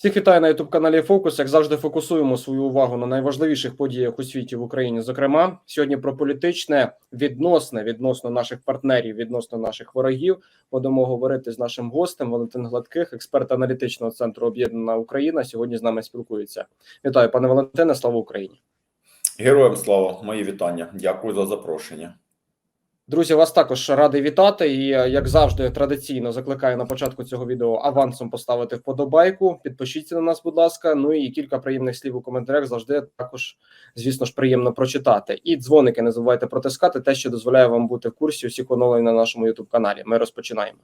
Всіх вітаю на youtube каналі Фокус. Як завжди, фокусуємо свою увагу на найважливіших подіях у світі в Україні. Зокрема, сьогодні про політичне відносне відносно наших партнерів, відносно наших ворогів. Будемо говорити з нашим гостем Валентин Гладких, експерт аналітичного центру Об'єднана Україна. Сьогодні з нами спілкується. Вітаю, пане Валентине. Слава Україні! Героям слава, мої вітання. Дякую за запрошення. Друзі, вас також радий вітати. І е, як завжди, традиційно закликаю на початку цього відео авансом поставити вподобайку. Підпишіться на нас, будь ласка. Ну і кілька приємних слів у коментарях завжди також, звісно ж, приємно прочитати. І дзвоники не забувайте протискати, те, що дозволяє вам бути в курсі усіх оновлень на нашому youtube каналі. Ми розпочинаємо.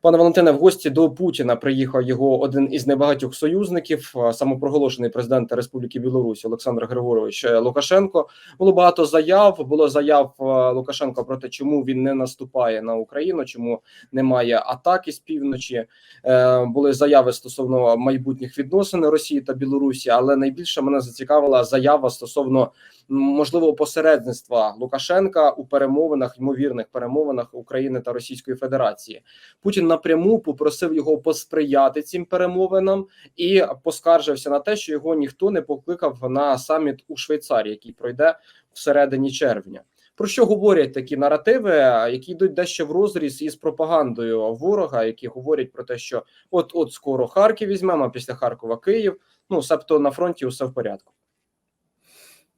Пане Валентине, в гості до Путіна приїхав його один із небагатьох союзників, е, самопроголошений президент Республіки Білорусь Олександр Григорович е, Лукашенко. Було багато заяв. Було заяв Лукашенка про те, чому він не наступає на Україну, чому немає атаки з півночі. Е, Були заяви стосовно майбутніх відносин Росії та Білорусі, але найбільше мене зацікавила заява стосовно можливого посередництва Лукашенка у перемовинах, ймовірних перемовинах України та Російської Федерації. Путін напряму попросив його посприяти цим перемовинам і поскаржився на те, що його ніхто не покликав на саміт у Швейцарії, який пройде всередині червня. Про що говорять такі наративи, які йдуть дещо в розріз із пропагандою ворога, які говорять про те, що от от скоро Харків візьмемо, а після Харкова Київ. Ну себто на фронті усе в порядку.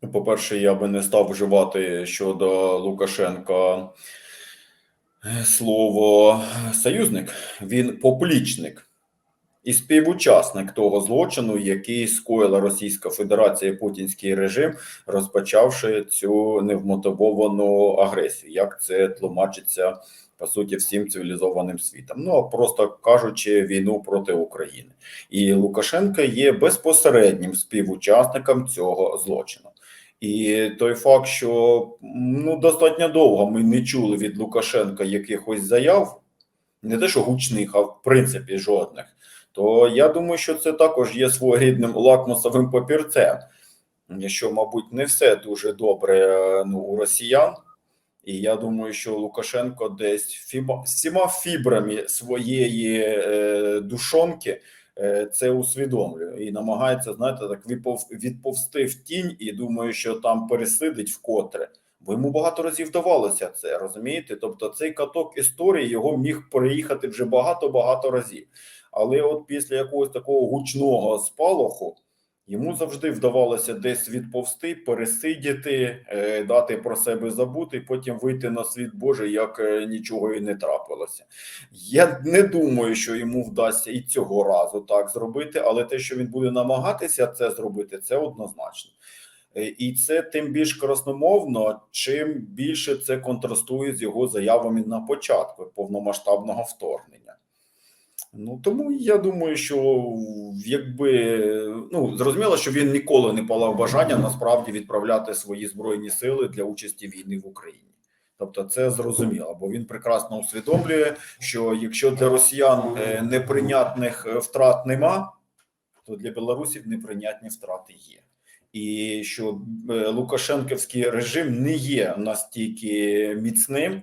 Ну, По-перше, я би не став вживати щодо Лукашенка е, слово союзник. Він поплічник і співучасник того злочину, який скоїла Російська Федерація, путінський режим, розпочавши цю невмотивовану агресію. Як це тлумачиться по суті всім цивілізованим світом? Ну а просто кажучи, війну проти України, і Лукашенко є безпосереднім співучасником цього злочину. І той факт, що ну достатньо довго ми не чули від Лукашенка якихось заяв, не те, що гучних, а в принципі жодних, то я думаю, що це також є своєрідним лакмусовим папірцем, що, мабуть, не все дуже добре ну, у росіян. І я думаю, що Лукашенко десь фіба, всіма фібрами своєї е, душонки е, це усвідомлює і намагається, знаєте, так відпов, відповсти в тінь, і думаю, що там пересидить вкотре. Бо йому багато разів вдавалося це, розумієте? Тобто цей каток історії його міг переїхати вже багато-багато разів. Але от після якогось такого гучного спалаху йому завжди вдавалося десь відповсти, пересидіти, е, дати про себе забути, потім вийти на світ Божий, як е, нічого і не трапилося. Я не думаю, що йому вдасться і цього разу так зробити, але те, що він буде намагатися це зробити, це однозначно. Е, І це тим більш красномовно, чим більше це контрастує з його заявами на початку повномасштабного вторгнення. Ну тому я думаю, що якби ну зрозуміло, що він ніколи не палав бажання насправді відправляти свої збройні сили для участі війни в Україні. Тобто, це зрозуміло, бо він прекрасно усвідомлює, що якщо для росіян е, неприйнятних е, втрат нема, то для білорусів неприйнятні втрати є. І що е, Лукашенківський режим не є настільки міцним,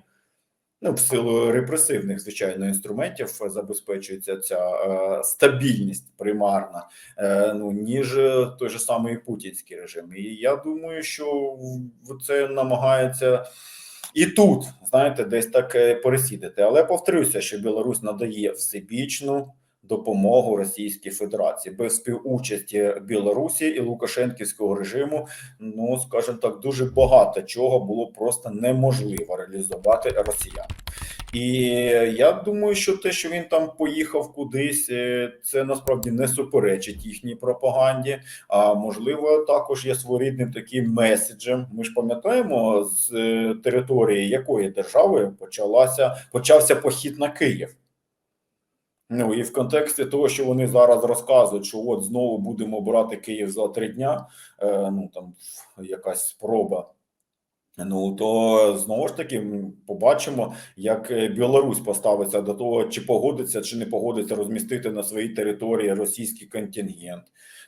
ну в силу репресивних звичайно інструментів забезпечується ця е, стабільність примарна, е, ну ніж той же самий путінський режим. І я думаю, що це намагається і тут, знаєте, десь так е, пересідати. Але повторюся, що Білорусь надає всебічну допомогу Російській Федерації без співучасті Білорусі і Лукашенківського режиму. Ну скажімо так, дуже багато чого було просто неможливо реалізувати росіян. І я думаю, що те, що він там поїхав кудись, е, це насправді не суперечить їхній пропаганді. А можливо, також є своєрідним таким меседжем. Ми ж пам'ятаємо з е, території якої держави почалася почався похід на Київ. Ну і в контексті того, що вони зараз розказують, що от знову будемо брати Київ за три дня. Е, ну там якась спроба. Ну то знову ж таки побачимо, як е, Білорусь поставиться до того, чи погодиться, чи не погодиться розмістити на своїй території російський контингент.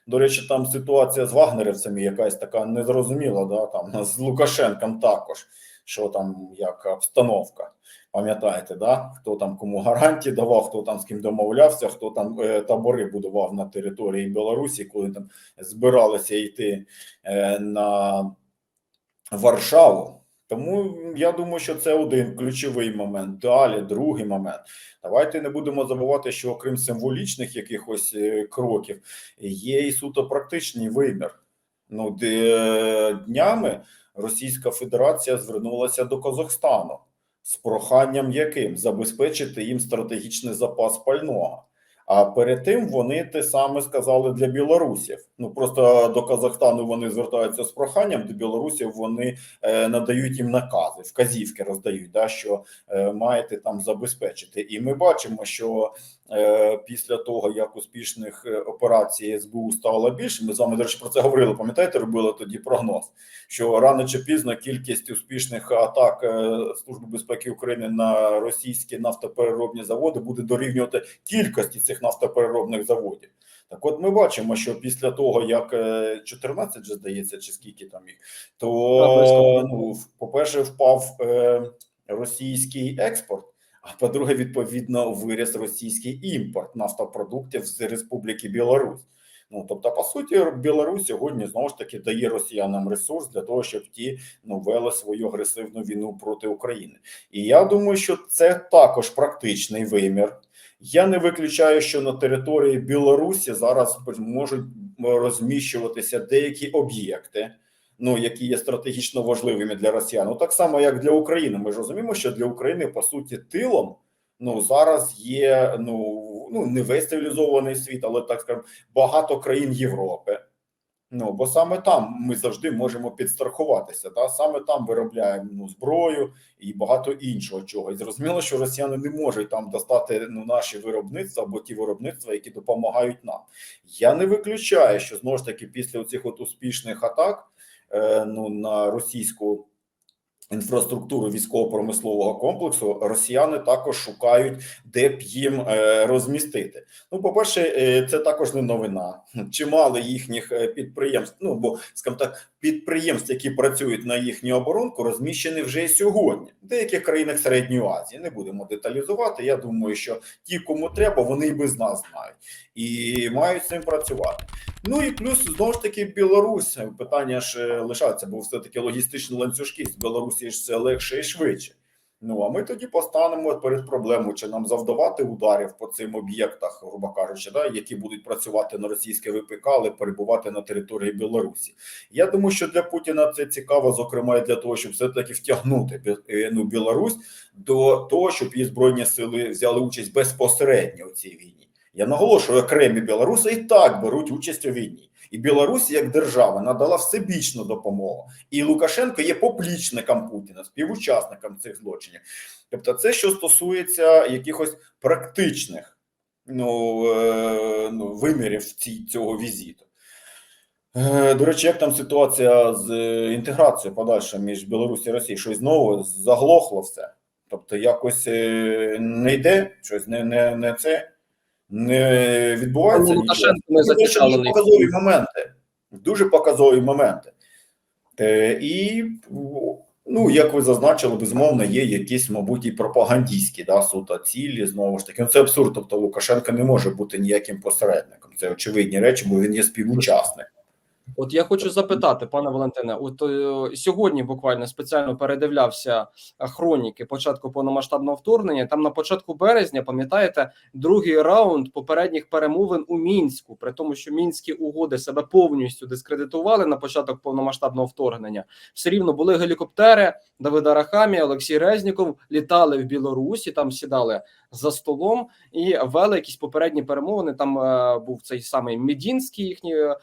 До речі, там ситуація з вагнерівцями якась така незрозуміла, да, там з Лукашенком також, що там як обстановка. Пам'ятаєте, да? хто там кому гарантії давав, хто там з ким домовлявся, хто там е, табори будував на території Білорусі, коли там збиралися йти е, на Варшаву. Тому я думаю, що це один ключовий момент. Далі, другий момент. Давайте не будемо забувати, що окрім символічних якихось е, кроків, є і суто практичний вимір. Ну, де днями Російська Федерація звернулася до Казахстану з проханням яким забезпечити їм стратегічний запас пального. А перед тим вони те саме сказали для білорусів. Ну просто до Казахстану вони звертаються з проханням, до білорусів вони е, надають їм накази, вказівки роздають, да, що е, маєте там забезпечити. І ми бачимо, що після того як успішних е, операцій СБУ стало більше, ми з вами до речі про це говорили. Пам'ятаєте, робили тоді прогноз, що рано чи пізно кількість успішних атак е, Служби безпеки України на російські нафтопереробні заводи буде дорівнювати кількості цих нафтопереробних заводів. Так, от ми бачимо, що після того, як е, 14 же здається, чи скільки там їх, то ну, по-перше, впав е, російський експорт. А по-друге, відповідно, виріс російський імпорт нафтопродуктів з Республіки Білорусь. Ну тобто, по суті, Білорусь сьогодні знову ж таки дає росіянам ресурс для того, щоб ті ну вели свою агресивну війну проти України. І я думаю, що це також практичний вимір. Я не виключаю, що на території Білорусі зараз можуть розміщуватися деякі об'єкти, ну які є стратегічно важливими для росіян. Ну, так само, як для України. Ми ж розуміємо, що для України по суті тилом ну зараз є ну, ну не весь цивілізований світ, але так скажемо, багато країн Європи. Ну бо саме там ми завжди можемо підстрахуватися. Та саме там виробляємо ну, зброю і багато іншого чого. І зрозуміло, що росіяни не можуть там достати ну наші виробництва або ті виробництва, які допомагають нам. Я не виключаю, що знову ж таки після цих от успішних атак ну на російську інфраструктуру військово-промислового комплексу росіяни також шукають, де б їм е, розмістити. Ну, по-перше, е, це також не новина. Чимало їхніх е, підприємств, ну бо скажімо так, підприємств, які працюють на їхню оборонку, розміщені вже сьогодні. В деяких країнах Середньої Азії не будемо деталізувати. Я думаю, що ті, кому треба, вони і без нас знають і мають з цим працювати. Ну і плюс знову ж таки Білорусь. Питання ж е, лишаться, бо все таки логістичні ланцюжки з Білорусі ж це легше і швидше. Ну а ми тоді постанемо перед проблемою, чи нам завдавати ударів по цим об'єктах, грубо кажучи, да, які будуть працювати на російське ВПК, але перебувати на території Білорусі. Я думаю, що для Путіна це цікаво, зокрема і для того, щоб все таки втягнути е, ну, Білорусь до того, щоб її збройні сили взяли участь безпосередньо у цій війні. Я наголошую, окремі білоруси і так беруть участь у війні. І Білорусь як держава надала всебічну допомогу. І Лукашенко є поплічником Путіна, співучасником цих злочинів. Тобто, це що стосується якихось практичних ну, е, ну, вимірів ці, цього візиту. Е, До речі, як там ситуація з е, інтеграцією подальша між Білорусі і Росією? Щось знову заглохло все. Тобто, якось е, не йде, щось не, не, не це не відбувається. Ну, Ну, дуже показові моменти. Дуже показові моменти. Е, і, ну, як ви зазначили, безумовно, є якісь, мабуть, і пропагандійські да, суто цілі, знову ж таки. Ну, це абсурд. Тобто Лукашенко не може бути ніяким посередником. Це очевидні речі, бо він є співучасник. От я хочу запитати, пане Валентине, от е, сьогодні буквально спеціально передивлявся е, хроніки початку повномасштабного вторгнення. Там на початку березня, пам'ятаєте, другий раунд попередніх перемовин у мінську, при тому, що мінські угоди себе повністю дискредитували на початок повномасштабного вторгнення. Все рівно були гелікоптери Давида Рахамі, Олексій Резніков літали в Білорусі, там сідали за столом і вели якісь попередні перемовини. Там е, був цей самий Медінський їхній е,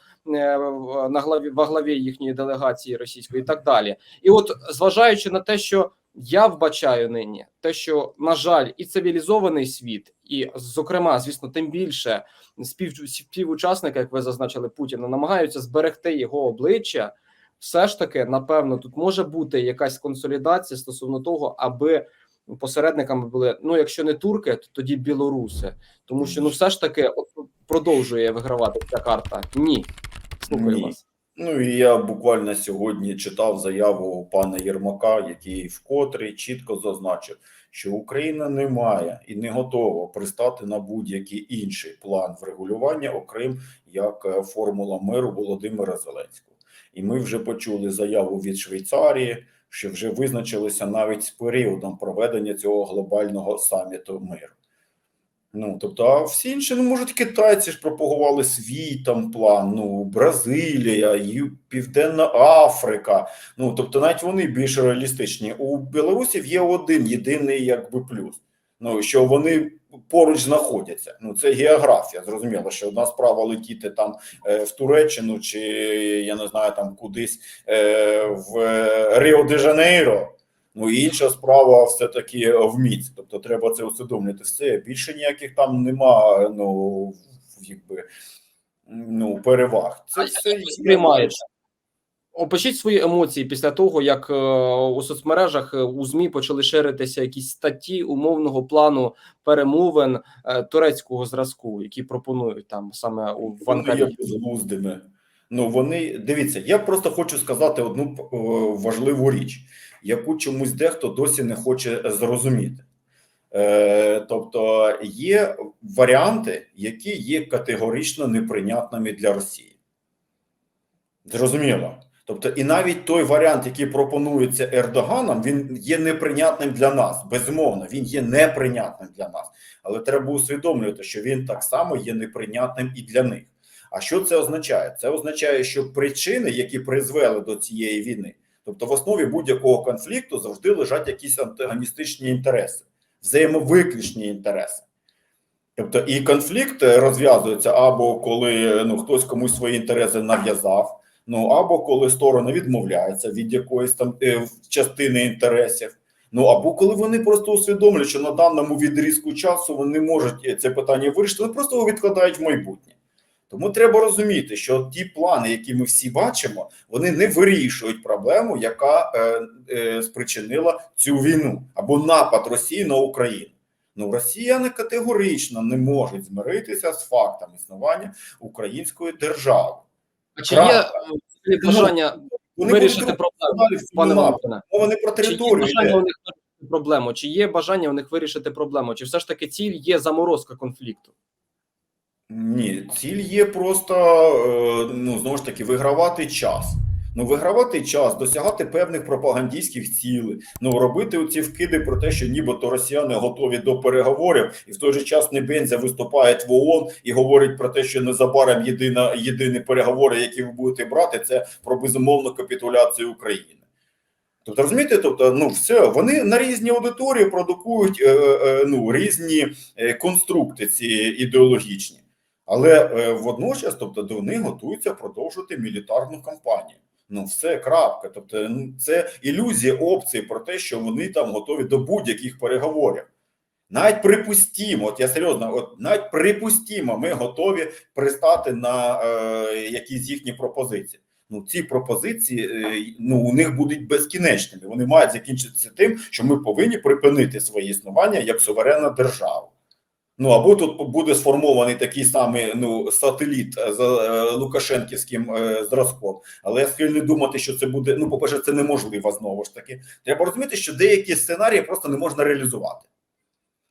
на главі во главі їхньої делегації російської, і так далі. І от зважаючи на те, що я вбачаю нині, те, що на жаль, і цивілізований світ, і зокрема, звісно, тим більше спів, співучасники, як ви зазначили, Путіна, намагаються зберегти його обличчя. Все ж таки, напевно, тут може бути якась консолідація стосовно того, аби посередниками були ну, якщо не турки, то тоді білоруси, тому що ну все ж таки от, продовжує вигравати ця карта. Ні, слухаю Ні. вас. Ну і я буквально сьогодні читав заяву пана Єрмака, який вкотре чітко зазначив, що Україна не має і не готова пристати на будь-який інший план врегулювання, окрім як е, формула миру Володимира Зеленського. І ми вже почули заяву від Швейцарії, що вже визначилися навіть з періодом проведення цього глобального саміту миру. Ну, тобто, а всі інші, ну, можуть, китайці ж пропагували свій там план, ну, Бразилія, Південна Африка. Ну, тобто, навіть вони більш реалістичні. У білорусів є один єдиний якби плюс. Ну, що вони поруч знаходяться. Ну, це географія. Зрозуміло, що одна справа летіти там е, в Туреччину чи я не знаю, там кудись е, в Ріо де Жанейро. Ну і інша справа все-таки в міць. Тобто треба це усвідомлювати. Все більше ніяких там нема, ну якби ну переваг. Це А все сприймаєте? Опишіть свої емоції після того, як е, у соцмережах е, у ЗМІ почали ширитися якісь статті умовного плану перемовин е, турецького зразку, які пропонують там саме у в Вони є Анкарі. безглуздими. Ну вони дивіться, я просто хочу сказати одну важливу річ, яку чомусь дехто досі не хоче зрозуміти. Е, тобто є варіанти, які є категорично неприйнятними для Росії. Зрозуміло. Тобто, і навіть той варіант, який пропонується Ердоганом, він є неприйнятним для нас. Безумовно, він є неприйнятним для нас. Але треба усвідомлювати, що він так само є неприйнятним і для них. А що це означає? Це означає, що причини, які призвели до цієї війни, тобто в основі будь-якого конфлікту завжди лежать якісь антагоністичні інтереси, взаємовиключні інтереси. Тобто, і конфлікт е, розв'язується або коли ну, хтось комусь свої інтереси нав'язав, ну або коли сторони відмовляються від якоїсь там е, частини інтересів. Ну або коли вони просто усвідомлюють, що на даному відрізку часу вони можуть е, це питання вирішити, вони просто його відкладають в майбутнє. Тому треба розуміти, що ті плани, які ми всі бачимо, вони не вирішують проблему, яка е, е, спричинила цю війну або напад Росії на Україну. Ну, росіяни категорично не можуть змиритися з фактом існування української держави. А чи є е, бажання Вони вирішити будуть проблему, пане. Валентине? Мова не про Чи є територію. бажання йде. них вирішити проблему? Чи є бажання у них вирішити проблему? Чи все ж таки ціль є заморозка конфлікту? Ні, ціль є просто е, ну знову ж таки вигравати час. Ну, вигравати час, досягати певних пропагандистських цілей, ну робити оці вкиди про те, що нібито росіяни готові до переговорів, і в той же час Небензя виступає в ООН і говорить про те, що незабаром єдина єдині переговори, які ви будете брати, це про безумовну капітуляцію України. Тобто, розумієте, тобто, ну все, вони на різні аудиторії продукують е, е, ну, різні е, конструкти ці ідеологічні. Але е, водночас, тобто, до них готуються продовжувати мілітарну кампанію. Ну, все крапка. Тобто, ну, це ілюзія опції про те, що вони там готові до будь-яких переговорів. Навіть припустімо, от я серйозно, от навіть припустімо, ми готові пристати на е, якісь їхні пропозиції. Ну, ці пропозиції е, ну, у них будуть безкінечними. Вони мають закінчитися тим, що ми повинні припинити своє існування як суверенна держава. Ну або тут буде сформований такий самий ну сателіт з е, Лукашенківським е, зразком. Але я схильний думати, що це буде. Ну, по-перше, це неможливо знову ж таки. Треба розуміти, що деякі сценарії просто не можна реалізувати.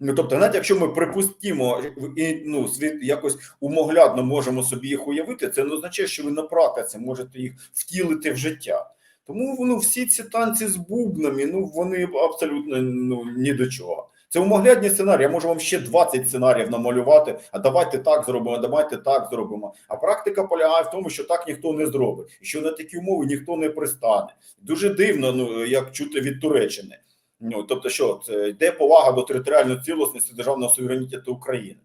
Ну, тобто, навіть якщо ми припустимо і ну світ якось умоглядно можемо собі їх уявити, це не означає, що ви на практиці можете їх втілити в життя. Тому ну, всі ці танці з бубнами, ну вони абсолютно ну ні до чого. Це умоглядні сценарії. Я можу вам ще 20 сценаріїв намалювати. А давайте так зробимо, давайте так зробимо. А практика полягає в тому, що так ніхто не зробить, і що на такі умови ніхто не пристане. Дуже дивно, ну як чути від Туреччини. Ну тобто, що це йде повага до територіальної цілісності державного суверенітету України.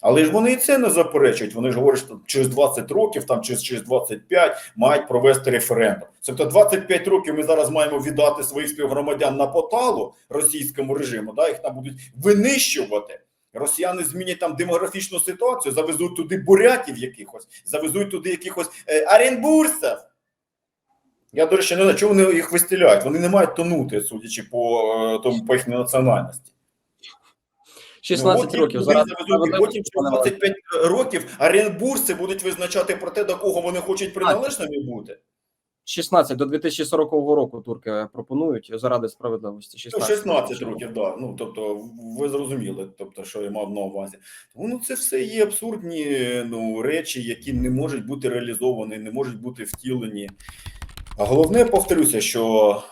Але ж вони і це не заперечують. Вони ж говорять, що через 20 років, там через, через 25 мають провести референдум. Тобто 25 років ми зараз маємо віддати своїх співгромадян на поталу російському режиму. Да, їх там будуть винищувати. Росіяни змінять там демографічну ситуацію, завезуть туди бурятів якихось, завезуть туди якихось е, оренбурсів. Я, до речі, не знаю, чому вони їх вистеляють. Вони не мають тонути, судячи по е, тому по їхній національності. 16 Ну, років. Зараз потім через 25 років оренбурси будуть визначати про те, до кого вони хочуть приналежними бути. 16 до 2040 року турки пропонують заради справедливості. Ну, 16, 16 років, да. Ну тобто, ви зрозуміли, тобто, що я мав на увазі. Тому ну, це все є абсурдні ну, речі, які не можуть бути реалізовані, не можуть бути втілені. А головне, повторюся, що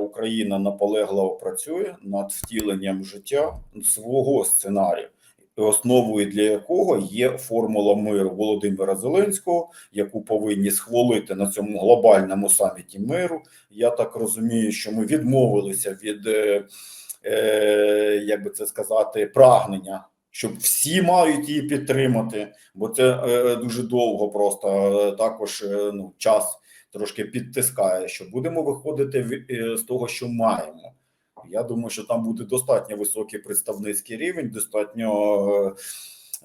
Україна наполегливо працює над втіленням життя свого сценарію, основою для якого є формула миру Володимира Зеленського, яку повинні схвалити на цьому глобальному саміті миру. Я так розумію, що ми відмовилися від, е, е, як би це сказати, прагнення, щоб всі мають її підтримати, бо це е, дуже довго просто е, також е, ну, час трошки підтискає, що будемо виходити е, з того, що маємо. Я думаю, що там буде достатньо високий представницький рівень, достатньо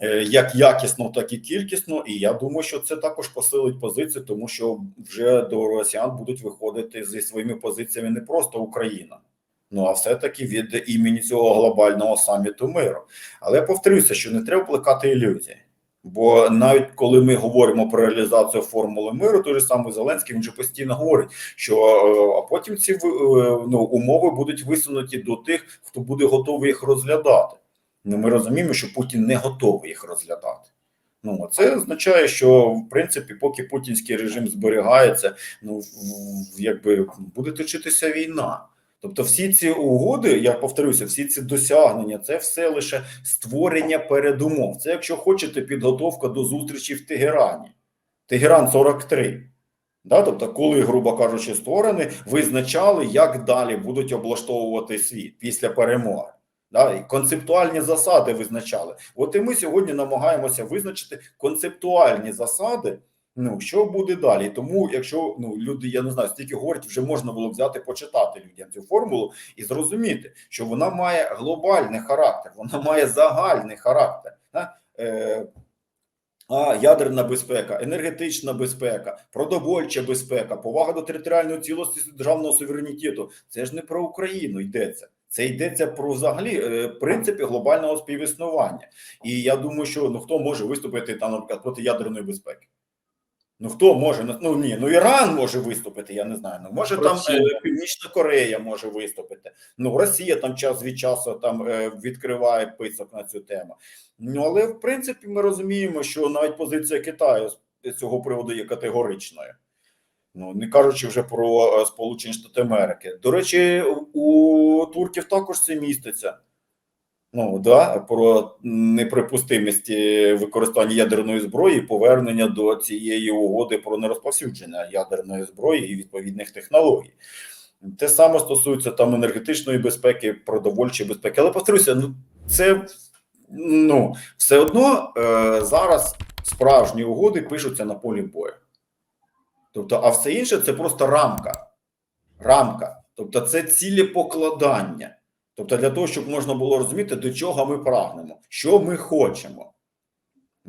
е, як якісно, так і кількісно. І я думаю, що це також посилить позицію, тому що вже до росіян будуть виходити зі своїми позиціями не просто Україна. Ну а все-таки від імені цього глобального саміту миру. Але повторюся, що не треба плекати ілюзії. Бо навіть коли ми говоримо про реалізацію формули миру, той же самий Зеленський він же постійно говорить, що е, а потім ці е, ну, умови будуть висунуті до тих, хто буде готовий їх розглядати. Ну ми розуміємо, що Путін не готовий їх розглядати. Ну це означає, що в принципі, поки путінський режим зберігається, ну якби буде точитися війна. Тобто, всі ці угоди, я повторюся, всі ці досягнення, це все лише створення передумов. Це, якщо хочете, підготовка до зустрічі в Тегерані. Тегеран 43. Да, тобто, коли, грубо кажучи, сторони визначали, як далі будуть облаштовувати світ після перемоги. Да, і концептуальні засади визначали. От і ми сьогодні намагаємося визначити концептуальні засади, ну що буде далі. Тому, якщо ну люди, я не знаю, стільки говорять, вже можна було взяти почитати людям цю формулу і зрозуміти, що вона має глобальний характер, вона має загальний характер. Е, а ядерна безпека, енергетична безпека, продовольча безпека, повага до територіальної цілості державного суверенітету. Це ж не про Україну йдеться. Це йдеться про взагалі е, принципи глобального співіснування. І я думаю, що ну хто може виступити там, наприклад, проти ядерної безпеки? Ну хто може ну ні, ну Іран може виступити. Я не знаю. Ну може там Росія. е, Північна Корея може виступити. Ну Росія там час від часу там е, відкриває писок на цю тему. Ну але в принципі ми розуміємо, що навіть позиція Китаю з цього приводу є категоричною. Ну не кажучи вже про е, Сполучені Штати Америки. До речі, у турків також це міститься. Ну да, про неприпустимість е, використання ядерної зброї, повернення до цієї угоди про нерозповсюдження ядерної зброї і відповідних технологій. Те саме стосується там енергетичної безпеки, продовольчої безпеки. Але повторюся, ну це ну все одно е, зараз справжні угоди пишуться на полі бою. Тобто, а все інше це просто рамка. Рамка. Тобто, це цілі покладання. Тобто, для того, щоб можна було розуміти, до чого ми прагнемо, що ми хочемо.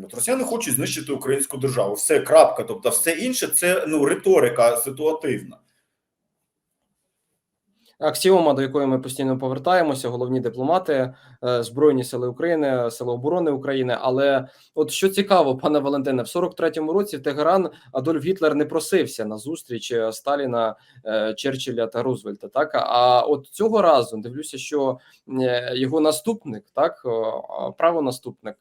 От росіяни хочуть знищити українську державу. Все, крапка. Тобто, все інше це ну, риторика ситуативна. Аксіома, до якої ми постійно повертаємося, головні дипломати, е, Збройні сили України, Сили оборони України. Але от що цікаво, пане Валентине, в 43-му році в Тегеран Адольф Гітлер не просився на зустріч е, Сталіна, е, Черчилля та Рузвельта. Так а от цього разу дивлюся, що його наступник, так правонаступник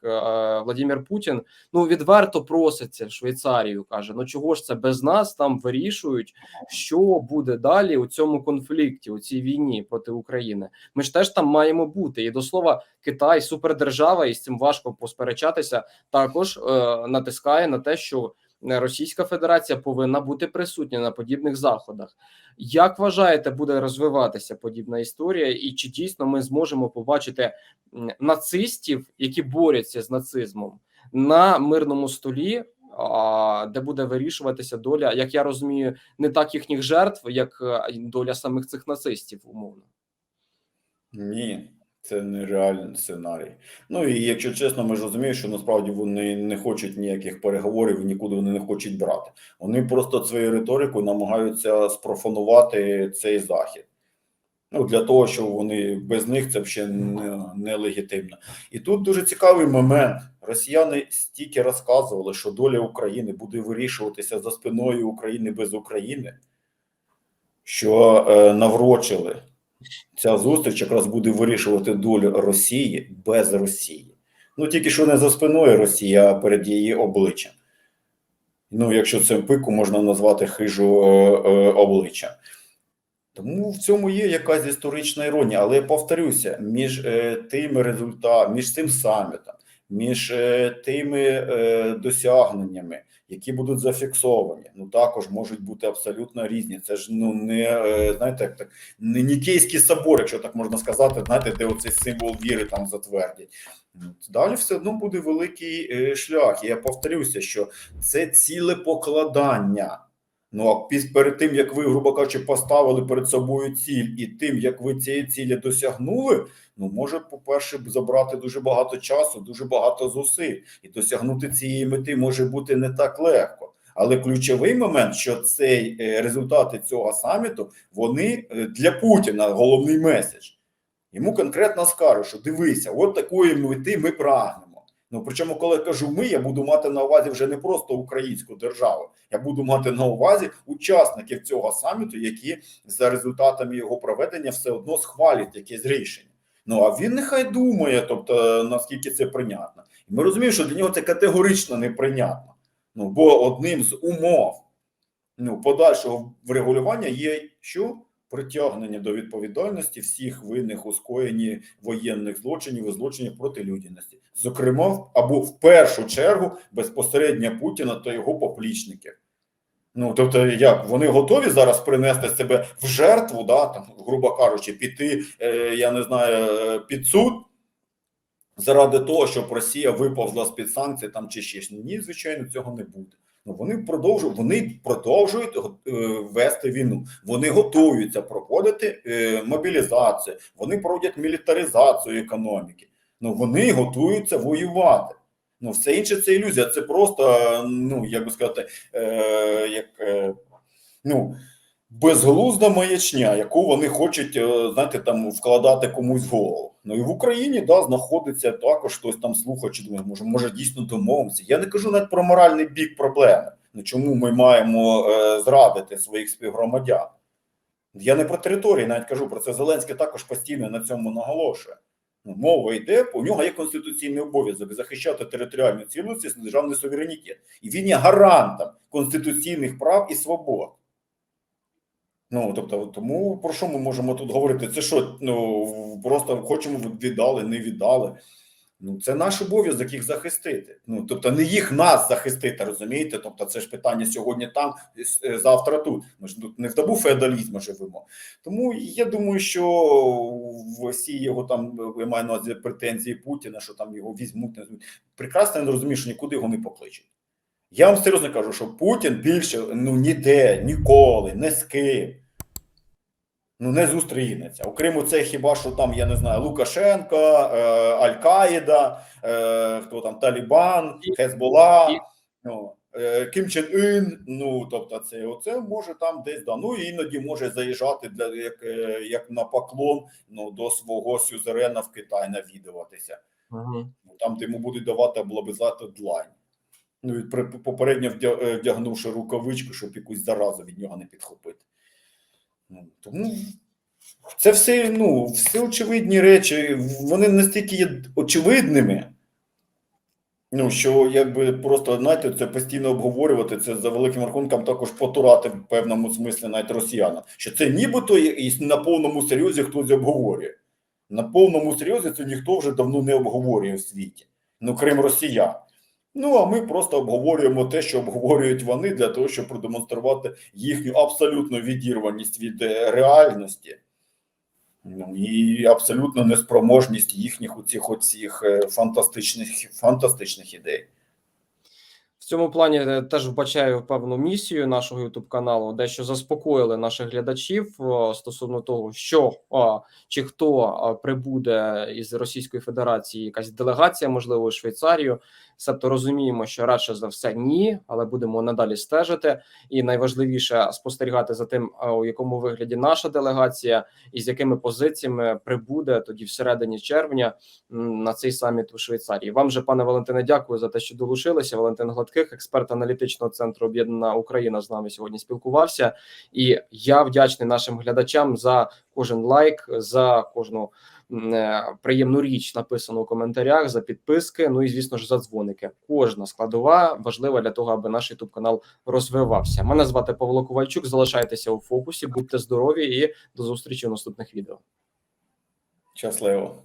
Владимир Путін, ну відверто проситься Швейцарію. каже: ну чого ж це без нас там вирішують, що буде далі у цьому конфлікті, цій війні проти України. Ми ж теж там маємо бути. І до слова, Китай супердержава, і з цим важко посперечатися. Також е, натискає на те, що Російська Федерація повинна бути присутня на подібних заходах. Як вважаєте, буде розвиватися подібна історія, і чи дійсно ми зможемо побачити нацистів, які борються з нацизмом на мирному столі? Де буде вирішуватися доля, як я розумію, не так їхніх жертв, як е, доля самих цих нацистів, умовно. Ні, це нереальний сценарій. Ну і якщо чесно, ми ж розуміємо, що насправді вони не хочуть ніяких переговорів, нікуди вони не хочуть брати. Вони просто своєю риторикою намагаються спрофанувати цей захід. Ну, для того, що вони без них це ще не, нелегітимно. І тут дуже цікавий момент. Росіяни стільки розказували, що доля України буде вирішуватися за спиною України без України, що е, наврочили. Ця зустріч якраз буде вирішувати долю Росії без Росії. Ну тільки що не за спиною Росії, а перед її обличчям. Ну, якщо це пику можна назвати хижу е, е, обличчя. Тому в цьому є якась історична іронія. Але я повторюся, між е, тими результатами, між цим самітом, між е, тими е, досягненнями, які будуть зафіксовані, ну також можуть бути абсолютно різні. Це ж ну не е, знаєте, так не Нікейський собор, якщо так можна сказати, знаєте, де оцей символ віри там затвердять. Далі все одно буде великий е, шлях. І я повторюся, що це ціле покладання. Ну а перед тим, як ви, грубо кажучи, поставили перед собою ціль, і тим, як ви цієї цілі досягнули, ну може, по-перше, забрати дуже багато часу, дуже багато зусиль, і досягнути цієї мети може бути не так легко. Але ключовий момент, що цей е, результати цього саміту, вони е, для Путіна головний меседж. Йому конкретно скажуть, що дивися, от такої мети ми прагнемо. Ну причому, коли кажу ми, я буду мати на увазі вже не просто українську державу, я буду мати на увазі учасників цього саміту, які за результатами його проведення все одно схвалять якесь рішення. Ну а він нехай думає, тобто наскільки це прийнятно. І ми розуміємо, що для нього це категорично неприйнятно. Ну бо одним з умов ну, подальшого врегулювання є що притягнення до відповідальності всіх винних у скоєнні воєнних злочинів і злочинів проти людяності, зокрема, або в першу чергу безпосередньо Путіна та його поплічників. Ну тобто, як вони готові зараз принести себе в жертву, да там, грубо кажучи, піти, е, я не знаю, е, під суд заради того, щоб Росія виповзла з під санкцій там чи ще ні, звичайно, цього не буде. Ну вони продовжують, вони продовжують е, вести війну. Вони готуються проводити е, мобілізацію, вони проводять мілітаризацію економіки. Ну вони готуються воювати. Ну, все інше це ілюзія. Це просто, ну як би сказати, е, як е, ну безглузда маячня, яку вони хочуть, е, знаєте, там вкладати комусь в голову. Ну і в Україні да, знаходиться також хтось там слухач, думає, може, може дійсно домовимося. Я не кажу навіть про моральний бік проблеми. Ну чому ми маємо е, зрадити своїх співгромадян? Я не про території, навіть кажу про це. Зеленський також постійно на цьому наголошує. Ну, мова йде, у нього є конституційний обов'язок захищати територіальну цілісність, державний суверенітет. І він є гарантом конституційних прав і свобод. Ну, тобто, тому про що ми можемо тут говорити? Це що, ну, просто хочемо віддали, не віддали. Ну, це наш обов'язок їх захистити. Ну, тобто, не їх нас захистити, розумієте? Тобто, це ж питання сьогодні там, е, завтра тут. Ми ж тут не в добу феодалізму живемо. Тому я думаю, що в всі його там я маю на увазі претензії Путіна, що там його візьмуть, не. Прекрасно він розуміє, що нікуди його не покличуть. Я вам серйозно кажу, що Путін більше ну ніде, ніколи, не з ким. Ну, не зустрінеться. Окрім це хіба що там, я не знаю, Лукашенко, е, Аль-Каїда, е, хто там Талібан, Хезбола, ну, е, Кім Чен Ін. Ну, тобто, це оце може там десь да. Ну іноді може заїжджати для як, е, як на поклон ну, до свого сюзерена в Китай навідуватися. Угу. Там, де йому будуть давати облабизати длань. Ну, попередньо е, вдягнувши рукавичку, щоб якусь заразу від нього не підхопити. Ну, тому це все, ну, все очевидні речі, вони настільки є очевидними, ну, що якби просто, знаєте, це постійно обговорювати, це за великим рахунком також потурати в певному смислі навіть росіянам, що це нібито і на повному серйозі хтось обговорює. На повному серйозі це ніхто вже давно не обговорює в світі, ну крім росіян. Ну а ми просто обговорюємо те, що обговорюють вони, для того, щоб продемонструвати їхню абсолютну відірваність від е, реальності. Ну, і абсолютно неспроможність їхніх оцих оцих е, фантастичних фантастичних ідей. В цьому плані е, теж вбачаю певну місію нашого youtube каналу, дещо заспокоїли наших глядачів стосовно того, що чи хто прибуде із Російської Федерації, якась делегація, можливо, у Швейцарію. Себто розуміємо, що радше за все ні, але будемо надалі стежити. І найважливіше спостерігати за тим, у якому вигляді наша делегація і з якими позиціями прибуде тоді всередині червня на цей саміт у Швейцарії. Вам же, пане Валентине, дякую за те, що долучилися. Валентин Гладких, експерт аналітичного центру Об'єднана Україна, з нами сьогодні спілкувався. І я вдячний нашим глядачам за кожен лайк, за кожну приємну річ, написану у коментарях, за підписки. Ну і звісно ж за дзвоники. Кожна складова важлива для того, аби наш youtube канал розвивався. Мене звати Павло Ковальчук. Залишайтеся у фокусі, будьте здорові і до зустрічі у наступних відео. Щасливо.